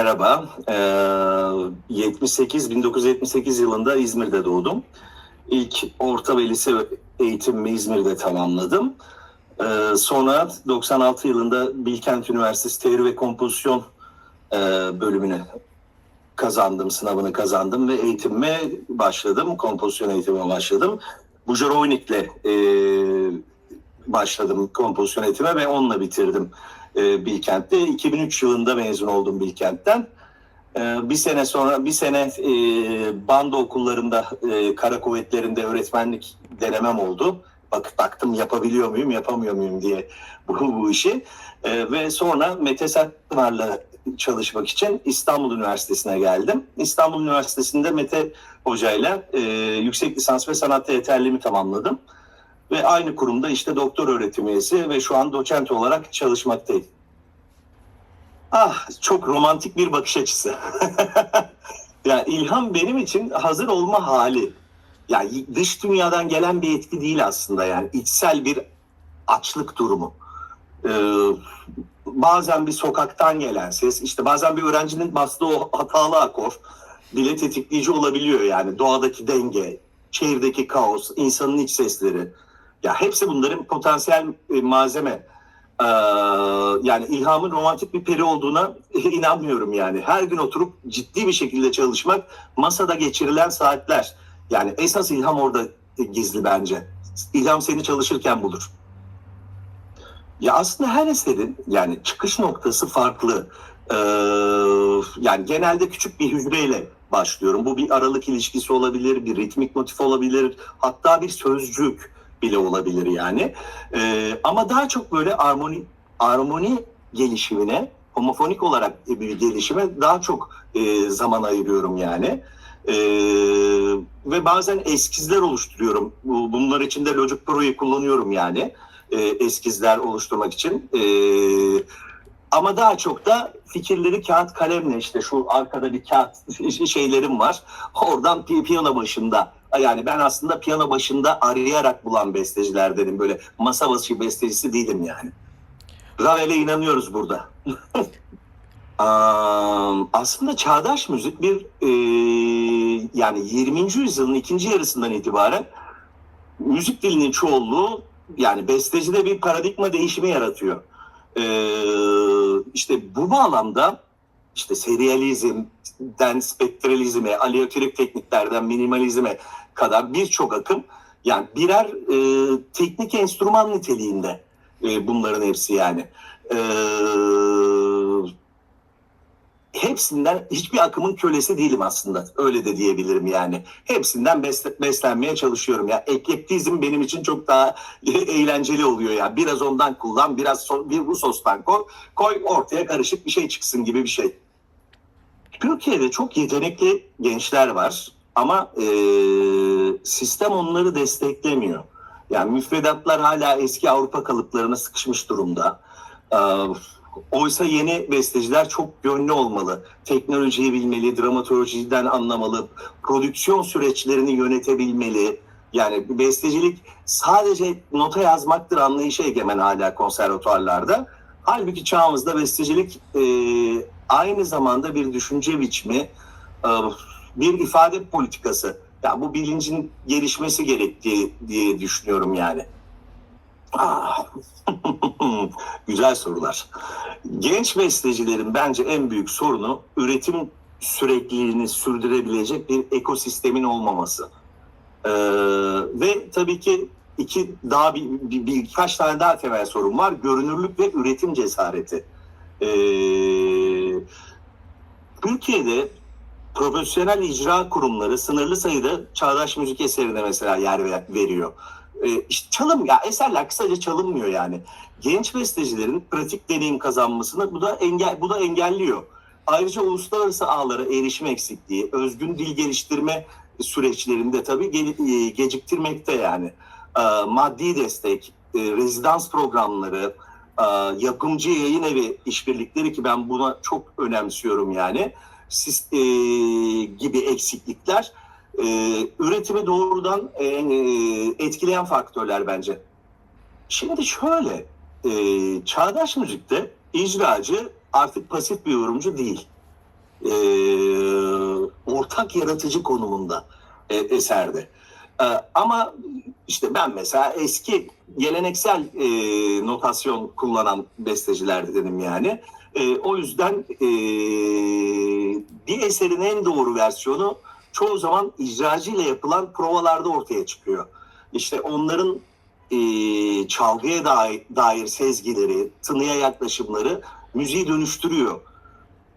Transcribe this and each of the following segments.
Merhaba. Ee, 78 1978 yılında İzmir'de doğdum. İlk orta ve lise eğitimimi İzmir'de tamamladım. Ee, sonra 96 yılında Bilkent Üniversitesi Teori ve Kompozisyon e, bölümünü kazandım, sınavını kazandım ve eğitimime başladım. Kompozisyon eğitimime başladım. Bujarovnik'le e, başladım kompozisyon eğitime ve onunla bitirdim e, Bilkent'te. 2003 yılında mezun oldum Bilkent'ten. E, bir sene sonra bir sene e, bando okullarında e, kara kuvvetlerinde öğretmenlik denemem oldu. Bak baktım yapabiliyor muyum yapamıyor muyum diye bu, bu işi. Ve sonra Mete Sakpınar'la çalışmak için İstanbul Üniversitesi'ne geldim. İstanbul Üniversitesi'nde Mete Hoca'yla yüksek lisans ve sanat yeterliğimi tamamladım. Ve aynı kurumda işte doktor öğretim üyesi ve şu an doçent olarak çalışmaktayım. Ah çok romantik bir bakış açısı. yani ilham benim için hazır olma hali. Yani dış dünyadan gelen bir etki değil aslında yani içsel bir açlık durumu. Ee, bazen bir sokaktan gelen ses, işte bazen bir öğrencinin bastığı o hatalı akor bile tetikleyici olabiliyor yani doğadaki denge, şehirdeki kaos, insanın iç sesleri. Ya hepsi bunların potansiyel e, malzeme. Ee, yani ilhamın romantik bir peri olduğuna inanmıyorum yani. Her gün oturup ciddi bir şekilde çalışmak, masada geçirilen saatler. Yani esas ilham orada gizli bence. İlham seni çalışırken bulur. Ya aslında her eserin yani çıkış noktası farklı. Ee, yani genelde küçük bir hücreyle başlıyorum. Bu bir aralık ilişkisi olabilir, bir ritmik motif olabilir, hatta bir sözcük bile olabilir yani. Ee, ama daha çok böyle armoni armoni gelişimine, homofonik olarak bir gelişime daha çok e, zaman ayırıyorum yani. Ee, ve bazen eskizler oluşturuyorum. Bu- Bunlar için de Logic Pro'yu kullanıyorum yani. E, eskizler oluşturmak için. Ee, ama daha çok da fikirleri kağıt kalemle işte şu arkada bir kağıt şeylerim var. Oradan pi- piyano başında yani ben aslında piyano başında arayarak bulan bestecilerdenim. Böyle masa başı bestecisi değilim yani. Ravel'e inanıyoruz burada. Am, aslında çağdaş müzik bir e, yani 20. yüzyılın ikinci yarısından itibaren müzik dilinin çoğunluğu yani bestecide bir paradigma değişimi yaratıyor. E, işte bu bağlamda işte serializmden spektralizme, aleatorik tekniklerden minimalizme kadar birçok akım yani birer e, teknik enstrüman niteliğinde e, bunların hepsi yani. E, hepsinden hiçbir akımın kölesi değilim aslında. Öyle de diyebilirim yani. Hepsinden besle- beslenmeye çalışıyorum. Ya eklektizm benim için çok daha eğlenceli oluyor ya. Biraz ondan kullan, biraz so- bir bu sostan koy, koy ortaya karışık bir şey çıksın gibi bir şey. Türkiye'de çok yetenekli gençler var ama e, sistem onları desteklemiyor. Yani müfredatlar hala eski Avrupa kalıplarına sıkışmış durumda. E, oysa yeni besteciler çok yönlü olmalı. Teknolojiyi bilmeli, dramatolojiden anlamalı, prodüksiyon süreçlerini yönetebilmeli. Yani bestecilik sadece nota yazmaktır anlayışı egemen hala konservatuarlarda. Halbuki çağımızda bestecilik e, aynı zamanda bir düşünce biçimi, e, bir ifade politikası. Ya bu bilincin gelişmesi gerektiği diye düşünüyorum yani. Ah. Güzel sorular. Genç bestecilerin bence en büyük sorunu üretim sürekliliğini sürdürebilecek bir ekosistemin olmaması. Ee, ve tabii ki iki daha bir, bir- birkaç tane daha temel sorun var. Görünürlük ve üretim cesareti. Ee, Türkiye'de profesyonel icra kurumları sınırlı sayıda çağdaş müzik eserine mesela yer ver- veriyor. Ee, işte çalım ya eserler kısaca çalınmıyor yani. Genç bestecilerin pratik deneyim kazanmasını bu da engel bu da engelliyor. Ayrıca uluslararası ağlara erişim eksikliği, özgün dil geliştirme süreçlerinde tabii e, geciktirmekte yani. Ee, maddi destek, e, rezidans programları, e, yapımcı yayın evi işbirlikleri ki ben buna çok önemsiyorum yani. E, gibi eksiklikler e, üretimi doğrudan e, etkileyen faktörler bence. Şimdi şöyle, e, çağdaş müzikte icracı artık pasif bir yorumcu değil. ortak yaratıcı konumunda e, eserdi. E, ama işte ben mesela eski geleneksel e, notasyon kullanan besteciler dedim yani. E, o yüzden e, bir eserin en doğru versiyonu çoğu zaman icracıyla yapılan provalarda ortaya çıkıyor. İşte onların e, çalgıya dair, dair sezgileri, tınıya yaklaşımları müziği dönüştürüyor.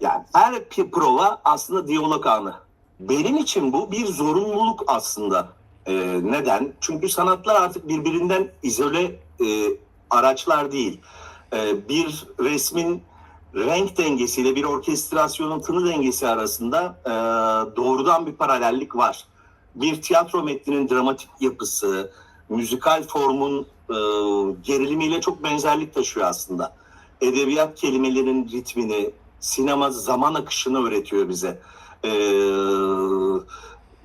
Yani her prova aslında diyalog anı. Benim için bu bir zorunluluk aslında. Ee, neden? Çünkü sanatlar artık birbirinden izole e, araçlar değil. Ee, bir resmin renk dengesiyle bir orkestrasyonun tını dengesi arasında e, doğrudan bir paralellik var. Bir tiyatro metninin dramatik yapısı, müzikal formun e, gerilimiyle çok benzerlik taşıyor aslında. Edebiyat kelimelerinin ritmini, sinema zaman akışını öğretiyor bize. Ee,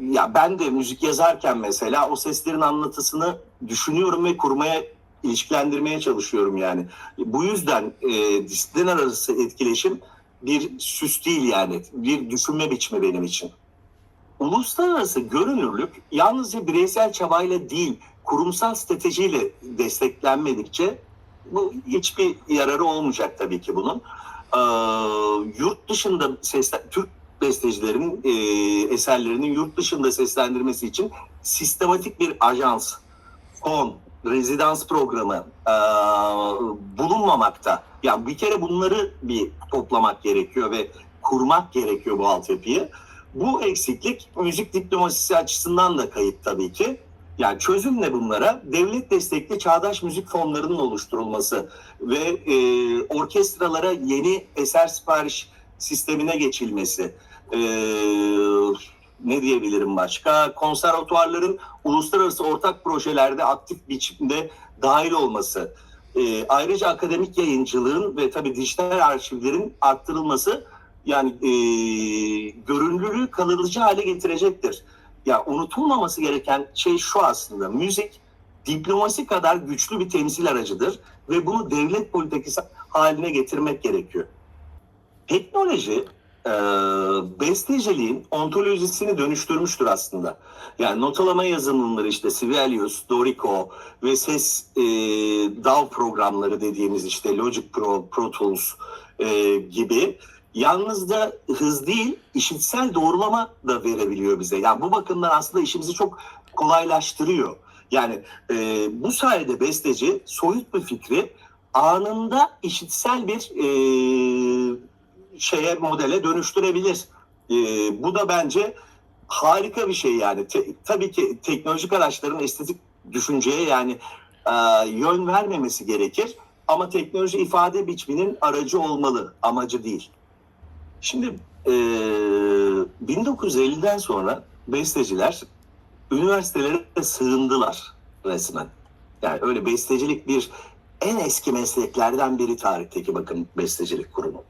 ya ben de müzik yazarken mesela o seslerin anlatısını düşünüyorum ve kurmaya ilişkilendirmeye çalışıyorum yani. Bu yüzden e, disiplinler arası etkileşim bir süs değil yani. Bir düşünme biçimi benim için. Uluslararası görünürlük yalnızca bireysel çabayla değil, kurumsal stratejiyle desteklenmedikçe bu hiçbir yararı olmayacak tabii ki bunun. Ee, yurt dışında seslen, Türk bestecilerin e, eserlerinin yurt dışında seslendirmesi için sistematik bir ajans, fon, rezidans programı e, bulunmamakta. Yani bir kere bunları bir toplamak gerekiyor ve kurmak gerekiyor bu altyapıyı. Bu eksiklik müzik diplomasisi açısından da kayıp tabii ki. Yani çözüm ne bunlara? Devlet destekli çağdaş müzik fonlarının oluşturulması ve e, orkestralara yeni eser sipariş sistemine geçilmesi. E, ne diyebilirim başka? Konservatuarların uluslararası ortak projelerde aktif biçimde dahil olması. E, ayrıca akademik yayıncılığın ve tabii dijital arşivlerin arttırılması yani e, görünürlüğü kalıcı hale getirecektir. Ya unutulmaması gereken şey şu aslında. Müzik diplomasi kadar güçlü bir temsil aracıdır ve bunu devlet politikası haline getirmek gerekiyor. Teknoloji e, besteciliğin ontolojisini dönüştürmüştür aslında. Yani notalama yazılımları işte Sibelius, Dorico ve ses e, DAW programları dediğimiz işte Logic Pro, Pro Tools e, gibi yalnız da hız değil işitsel doğrulama da verebiliyor bize. Yani bu bakımdan aslında işimizi çok kolaylaştırıyor. Yani e, bu sayede besteci soyut bir fikri anında işitsel bir e, şeye modele dönüştürebilir. E, bu da bence harika bir şey yani. Te- tabii ki teknolojik araçların estetik düşünceye yani e, yön vermemesi gerekir. Ama teknoloji ifade biçiminin aracı olmalı, amacı değil. Şimdi e, 1950'den sonra besteciler üniversitelere sığındılar resmen. Yani öyle bestecilik bir en eski mesleklerden biri tarihteki bakın bestecilik kurumu.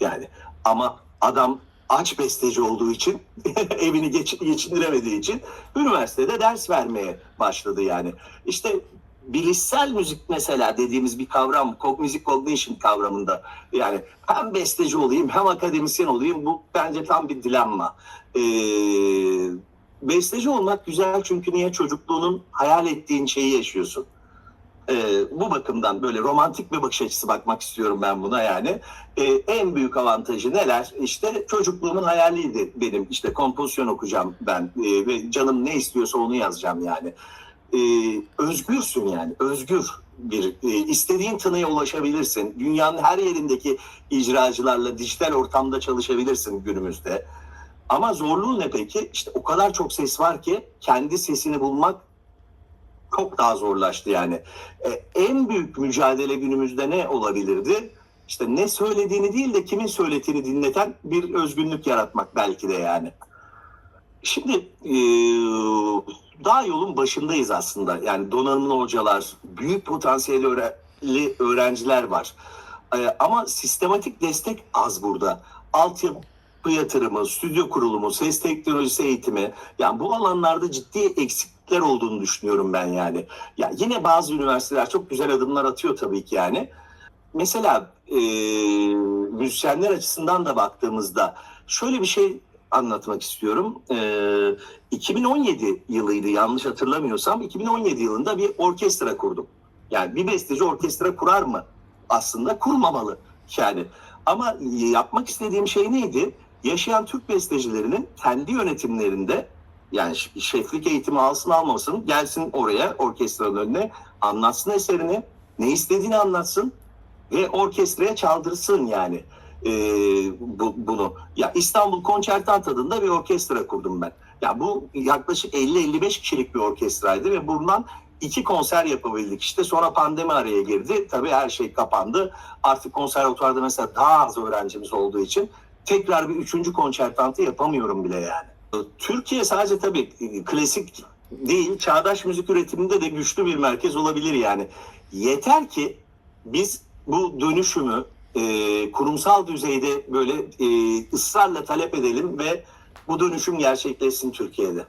Yani ama adam aç besteci olduğu için evini geç, geçindiremediği için üniversitede ders vermeye başladı yani. İşte bilişsel müzik mesela dediğimiz bir kavram, music cognition kavramında yani hem besteci olayım hem akademisyen olayım bu bence tam bir dilemma. Ee, besteci olmak güzel çünkü niye çocukluğunun hayal ettiğin şeyi yaşıyorsun. Ee, bu bakımdan böyle romantik bir bakış açısı bakmak istiyorum ben buna yani. Ee, en büyük avantajı neler? İşte çocukluğumun hayaliydi benim. İşte kompozisyon okuyacağım ben Ee, ve canım ne istiyorsa onu yazacağım yani. Ee, özgürsün yani, özgür bir e, istediğin tınıya ulaşabilirsin. Dünyanın her yerindeki icracılarla dijital ortamda çalışabilirsin günümüzde. Ama zorluğu ne peki? İşte o kadar çok ses var ki kendi sesini bulmak çok daha zorlaştı yani. E, en büyük mücadele günümüzde ne olabilirdi? İşte ne söylediğini değil de kimin söylediğini dinleten bir özgünlük yaratmak belki de yani. Şimdi e, daha yolun başındayız aslında. Yani donanımlı hocalar, büyük potansiyelli öğre- öğrenciler var. E, ama sistematik destek az burada. Altyapı yatırımı, stüdyo kurulumu, ses teknolojisi eğitimi. Yani bu alanlarda ciddi eksiklikler olduğunu düşünüyorum ben yani. Ya yine bazı üniversiteler çok güzel adımlar atıyor tabii ki yani. Mesela e, müzisyenler açısından da baktığımızda şöyle bir şey anlatmak istiyorum. Ee, 2017 yılıydı yanlış hatırlamıyorsam. 2017 yılında bir orkestra kurdum. Yani bir besteci orkestra kurar mı? Aslında kurmamalı yani. Ama yapmak istediğim şey neydi? Yaşayan Türk bestecilerinin kendi yönetimlerinde yani şeflik eğitimi alsın almasın gelsin oraya orkestranın önüne anlatsın eserini ne istediğini anlatsın ve orkestraya çaldırsın yani e, bu, bunu. Ya İstanbul Konçertant adında bir orkestra kurdum ben. Ya bu yaklaşık 50-55 kişilik bir orkestraydı ve bundan iki konser yapabildik. İşte sonra pandemi araya girdi. Tabii her şey kapandı. Artık konservatuvarda mesela daha az öğrencimiz olduğu için tekrar bir üçüncü konçertantı yapamıyorum bile yani. Türkiye sadece tabii klasik değil, çağdaş müzik üretiminde de güçlü bir merkez olabilir yani. Yeter ki biz bu dönüşümü e, kurumsal düzeyde böyle e, ısrarla talep edelim ve bu dönüşüm gerçekleşsin Türkiye'de.